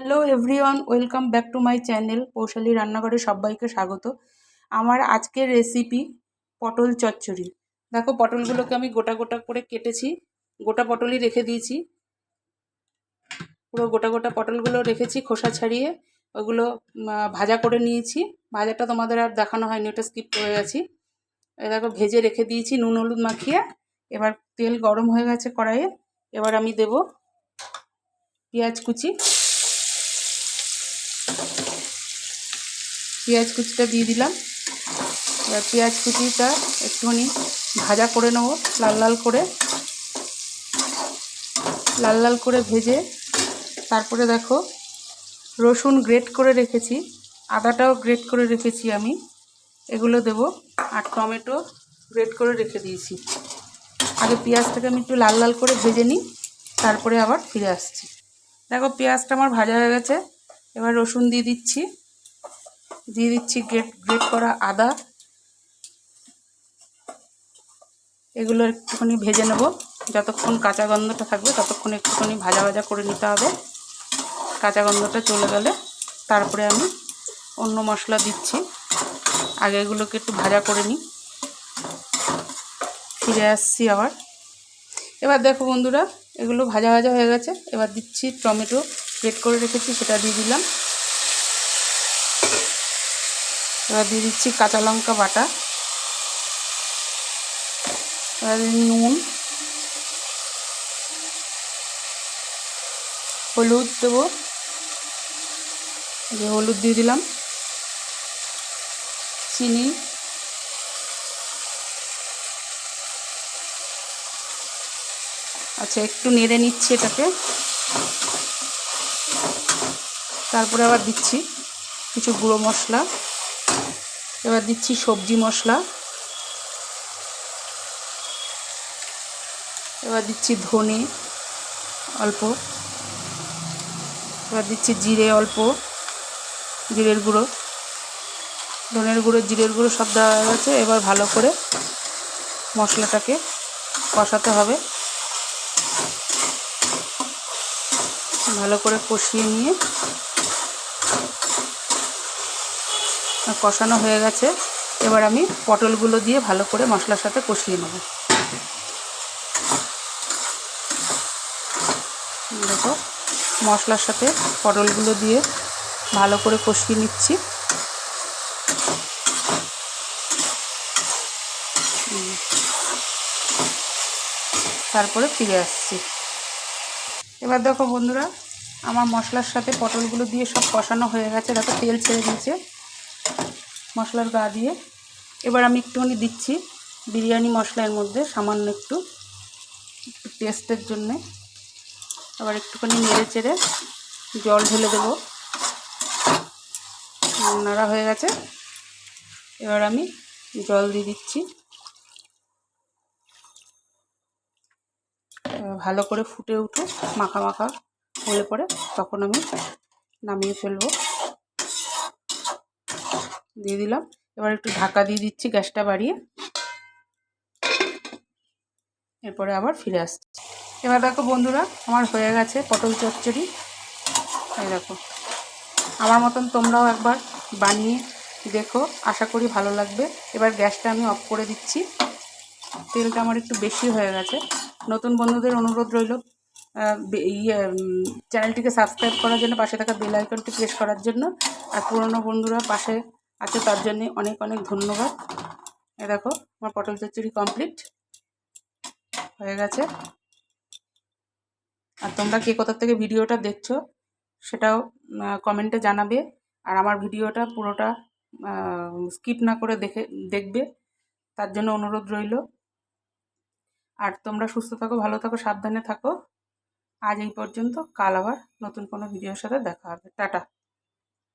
Hello everyone welcome back to my channel Poushali রান্নাঘরে সবাইকে স্বাগত। আমার আজকের রেসিপি পটল চচ্চড়ি। দেখো, পটলগুলোকে আমি গোটা গোটা করে কেটেছি, গোটা পটলই রেখে দিয়েছি। পুরো গোটা গোটা পটলগুলো রেখেছি, খোসা ছাড়িয়ে, ওগুলো ভাজা করে নিয়েছি। ভাজাটা তোমাদের আর দেখানো হয়নি, ওটা স্কিপ করে গেছি। দেখো, ভেজে রেখে দিয়েছি, নুন হলুদ মাখিয়ে। এবার তেল গরম হয়ে গেছে কড়াইয়ে। এবার আমি দেব পেঁয়াজ কুচি। পেঁয়াজ কুচিটা দিয়ে দিলাম। এবার পেঁয়াজ কুচিটা একটুখানি ভাজা করে নেব, লাল লাল করে। লাল লাল করে ভেজে তারপরে দেখো, রসুন গ্রেট করে রেখেছি, আদাটাও গ্রেট করে রেখেছি আমি। এগুলো দেব আর টমেটো গ্রেট করে রেখে দিয়েছি। আগে পেঁয়াজটাকে আমি একটু লাল লাল করে ভেজে নিই, তারপরে আবার ফিরে আসছি। দেখো, পেঁয়াজটা আমার ভাজা হয়ে গেছে, এবার রসুন দিয়ে দিচ্ছি। দিয়ে দিচ্ছি গ্রেট গ্রেট করা আদা। এগুলো একটুখানি ভেজে নেব। যতক্ষণ কাঁচা গন্ধটা থাকবে, ততক্ষণ একটুখানি ভাজা ভাজা করে নিতে হবে। কাঁচা গন্ধটা চলে গেলে তারপরে আমি অন্য মশলা দিচ্ছি। আগে এগুলোকে একটু ভাজা করে নিই। ফিরে আসছি আবার। এবার দেখো বন্ধুরা, এগুলো ভাজা ভাজা হয়ে গেছে। এবার দিচ্ছি টমেটো, গ্রেট করে রেখেছি, সেটা দিয়ে দিলাম। এবার দিয়ে দিচ্ছি কাঁচা লঙ্কা বাটা। এবার নুন। হলুদ দেবো। যে হলুদ দিয়ে দিলাম। চিনি। আচ্ছা একটু নেড়ে নিচ্ছি এটাকে। তারপরে আবার দিচ্ছি কিছু গুঁড়ো মশলা। এবার দিচ্ছি সবজি মশলা। এবার দিচ্ছি ধনে অল্প। এবার দিচ্ছি জিরে অল্প, জিরের গুঁড়ো। ধনের গুঁড়ো, জিরের গুঁড়ো সব দেওয়া গেছে। এবার ভালো করে মশলাটাকে কষাতে হবে। ভালো করে কষিয়ে নিয়ে কষানো হয়ে গেছে। এবার আমি পটলগুলো দিয়ে ভালো করে মশলার সাথে কষিয়ে নেব। দেখো, মশলার সাথে পটলগুলো দিয়ে ভালো করে কষিয়ে নিচ্ছি। তারপরে ফিরে আসছি। এবার দেখো বন্ধুরা, আমার মশলার সাথে পটলগুলো দিয়ে সব কষানো হয়ে গেছে। দেখো তেল ছেড়ে দিয়েছে। মশলার গা দিয়ে। এবার আমি একটুখানি দিচ্ছি বিরিয়ানি মশলার মধ্যে, সামান্য একটু টেস্টের জন্যে। আবার একটুখানি নেড়ে চেড়ে জল ঢেলে দেবো। নাড়া হয়ে গেছে। এবার আমি জল দিয়ে দিচ্ছি। ভালো করে ফুটে উঠুক, মাখা মাখা হলে পরে তখন আমি নামিয়ে ফেলব। দিয়ে দিলাম। এবার একটু ঢাকা দিয়ে দিচ্ছি গ্যাসটা বাড়িয়ে। এরপরে আবার ফিরে আসছি। এবার দেখো বন্ধুরা, আমার হয়ে গেছে পটল চচ্চড়ি। এই দেখো, আমার মতন তোমরাও একবার বানিয়ে দেখো, আশা করি ভালো লাগবে। এবার গ্যাসটা আমি অফ করে দিচ্ছি। তেলটা আমার একটু বেশি হয়ে গেছে। নতুন বন্ধুদের অনুরোধ রইল ইয়ে চ্যানেলটিকে সাবস্ক্রাইব করার জন্য, পাশে থাকা বেল আইকনটি প্রেস করার জন্য। আর পুরনো বন্ধুরা পাশে আছে তার জন্যে অনেক অনেক ধন্যবাদ। এ দেখো, আমার পটল চচ্চড়ি কমপ্লিট হয়ে গেছে। আর তোমরা কে কোথার থেকে ভিডিওটা দেখছ, সেটাও কমেন্টে জানাবে। আর আমার ভিডিওটা পুরোটা স্কিপ না করে দেখে, দেখবে। তার জন্য অনুরোধ রইল। আর তোমরা সুস্থ থাকো, ভালো থাকো, সাবধানে থাকো। আজ এই পর্যন্ত, কাল আবার নতুন কোনো ভিডিওর সাথে দেখা হবে। টাটা।